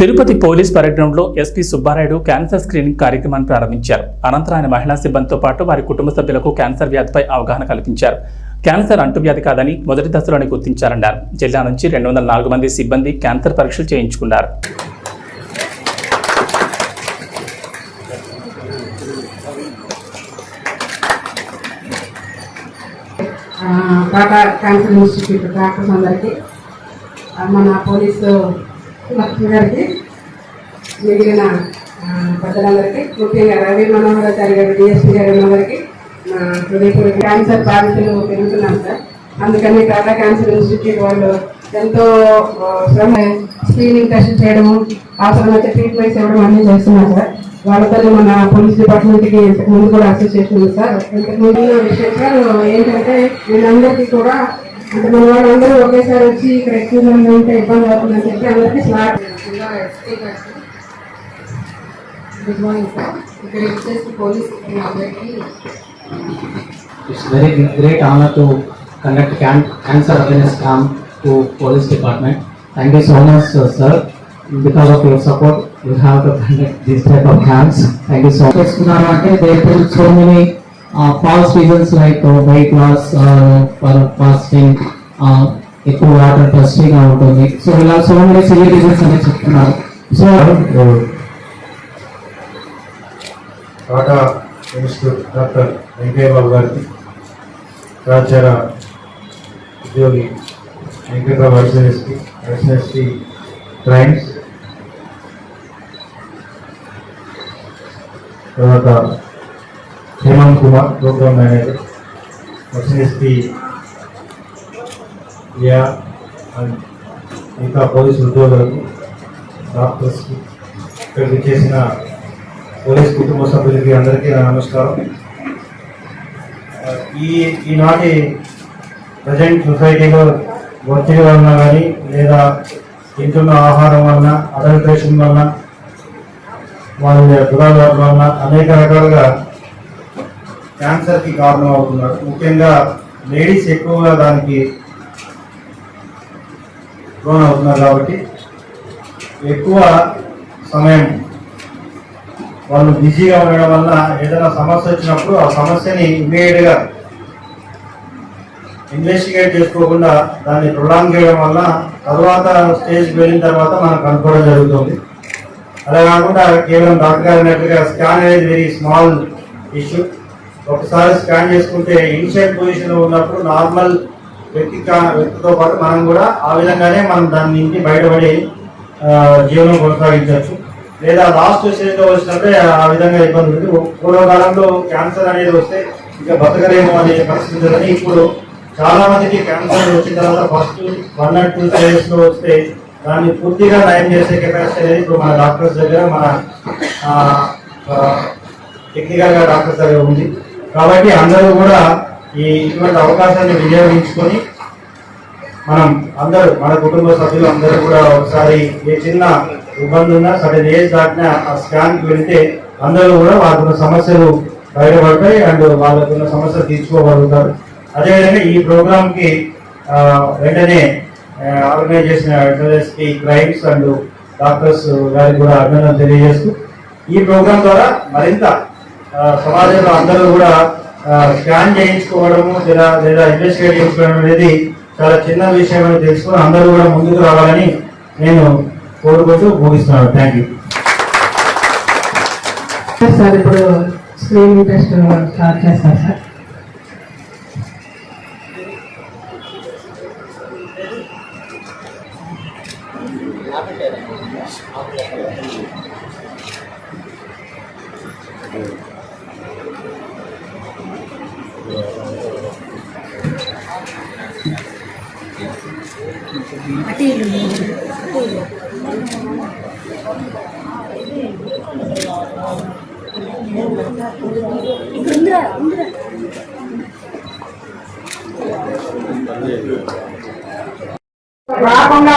Tirupati police పర్యటనలో SP Subbarayudu cancer screening కార్యక్రమాన్ని ప్రారంభించారు. అనంతరం ఆయన మహిళా సిబ్బందితో పాటు వారి కుటుంబ సభ్యులకు క్యాన్సర్ వ్యాధిపై అవగాహన కల్పించారు. క్యాన్సర్ అంటువ్యాధి కాదని మొదటి దశలోనే గుర్తించారన్నారు. జిల్లా నుంచి రెండు వందల నాలుగు మంది సిబ్బంది క్యాన్సర్ పరీక్షలు చేయించుకున్నారు. క్యాన్సర్ ఇన్స్టిట్యూట్ డాక్టర్స్ అందరికీ మన పోలీసు లక్ష్మి గారికి మిగిలిన పెద్దలందరికీ ముఖ్యంగా రవి మనోహరాచారి గారు డిఎస్పీ గారు అందరికీ నా హృదయపూర్వక క్యాన్సర్ బాధితులు పెరుగుతున్నాం సార్. అందుకని టాటా క్యాన్సర్ ఇన్స్టిట్యూట్ వాళ్ళు ఎంతో శ్రమ స్క్రీనింగ్ టెస్ట్ చేయడము అవసరమైతే ట్రీట్మెంట్స్ ఇవ్వడం అన్నీ చేస్తున్నారు సార్. వాళ్ళతో మన పోలీస్ డిపార్ట్మెంట్కి ఇంతకు ముందు కూడా అసోసియేషన్ ఉంది సార్. ఇంతకు ముందు విషయం సార్ ఏంటంటే వీళ్ళందరికీ కూడా అంటే మన వాళ్ళందరూ ఒకేసారి వచ్చి ఇక్కడ ఎక్కువ మంది ఉంటే ఇబ్బంది అవుతుందని చెప్పి అందరికీ స్లాట్ గుడ్ మార్నింగ్ సార్ ఇక్కడ వచ్చేసి పోలీస్ అందరికీ It's very great honor to conduct can- cancer awareness camp to police department. Thank you so much, uh, sir. Because of your support, you have to conduct this type of camps. Thank you so much. చేస్తున్నారు అంటే they put so many reasons like weight loss uh, weight uh, uh, ఎక్కువ water టస్టీగా ఉంటుంది. So ఇలా so many severe reasons అనేది చెప్తున్నారు. So Tata minister doctor Venkaiah Babu గారికి సహచర ఉద్యోగి వెంకటరావు ఎస్ఎస్పి ఎస్ఎస్పి క్రైమ్స్ తర్వాత Hemant Kumar programme manager. SSP yeah and ఇంకా పోలీసు ఉద్యోగులకు డాక్టర్స్కి ఇక్కడికి చేసిన పోలీస్ కుటుంబ సభ్యులకి అందరికీ నా నమస్కారం. ఈ ఈనాటి ప్రజెంట్ సొసైటీలో ఒత్తిడి వలన కానీ లేదా తింటున్న ఆహారం వలన అడల్ట్రేషన్ వలన వాళ్ళ దురాలవాట్ల వలన అనేక రకాలుగా క్యాన్సర్కి కారణం అవుతున్నారు. ముఖ్యంగా లేడీస్ ఎక్కువగా దానికి లోన్ అవుతున్నారు కాబట్టి ఎక్కువ సమయం వాళ్ళు బిజీగా ఉండడం వల్ల ఏదైనా సమస్య వచ్చినప్పుడు ఆ సమస్యని ఇమీడియట్గా ఇన్వెస్టిగేట్ చేసుకోకుండా దాన్ని ప్రొలాంగ్ చేయడం వల్ల తర్వాత స్టేజ్కి వెళ్ళిన తర్వాత మనకు కనుక్కోవడం జరుగుతుంది. అలా కాకుండా కేవలం డాక్టర్ గారు అన్నట్లుగా స్కాన్ అనేది వెరీ స్మాల్ ఇష్యూ ఒకసారి స్కాన్ చేసుకుంటే ఇనిషియల్ పొజిషన్లో ఉన్నప్పుడు నార్మల్ వ్యక్తి వ్యక్తితో పాటు మనం కూడా ఆ విధంగానే మనం దాని నుంచి బయటపడి జీవనం కొనసాగించవచ్చు. లేదా లాస్ట్ స్టేజ్లో వచ్చినప్పుడే ఆ విధంగా ఇబ్బంది ఉంది పూర్వకాలంలో క్యాన్సర్ అనేది వస్తే ఇంకా బతకలేము అనే పరిస్థితి ఉందని ఇప్పుడు చాలా మందికి క్యాన్సర్ వచ్చిన తర్వాత ఫస్ట్ వన్ అండ్ టూ స్టేజెస్లో వస్తే దాన్ని పూర్తిగా నయం చేసే కెపాసిటీ అనేది ఇప్పుడు మన డాక్టర్స్ దగ్గర మన టెక్నికల్గా డాక్టర్స్ దగ్గర ఉంది. కాబట్టి అందరూ కూడా ఈ ఇటువంటి అవకాశాన్ని వినియోగించుకొని మనం అందరూ మన కుటుంబ సభ్యులు అందరూ కూడా ఒకసారి ఏ చిన్న ఇబ్బంది ఉన్నా సడన్ ఏజ్ దాటినా ఆ స్కాన్కి వెళితే వెళ్తే అందరూ కూడా వాళ్ళకున్న సమస్యలు బయటపడతాయి అండ్ వాళ్ళకున్న సమస్యలు తీర్చుకోగలుగుతారు. అదేవిధంగా ఈ ప్రోగ్రాంకి వెంటనే ఆర్గనైజ్ చేసిన ఎస్ఎస్పి క్రైమ్స్ అండ్ డాక్టర్స్ గారికి కూడా అభినందన తెలియజేస్తూ ఈ ప్రోగ్రాం ద్వారా మరింత సమాజంలో అందరూ కూడా స్కాన్ చేయించుకోవడము లేదా లేదా ఇన్వెస్టిగేట్ చేసుకోవడం అనేది చాలా చిన్న విషయం అని తెలుసుకుని అందరూ కూడా ముందుకు రావాలని నేను కోరుకుంటూ ముగిస్తున్నాను. థ్యాంక్ యూ సార్ ఇప్పుడు స్క్రీనింగ్ టెస్ట్ స్టార్ట్ చేస్తారు సార్. రాకుండా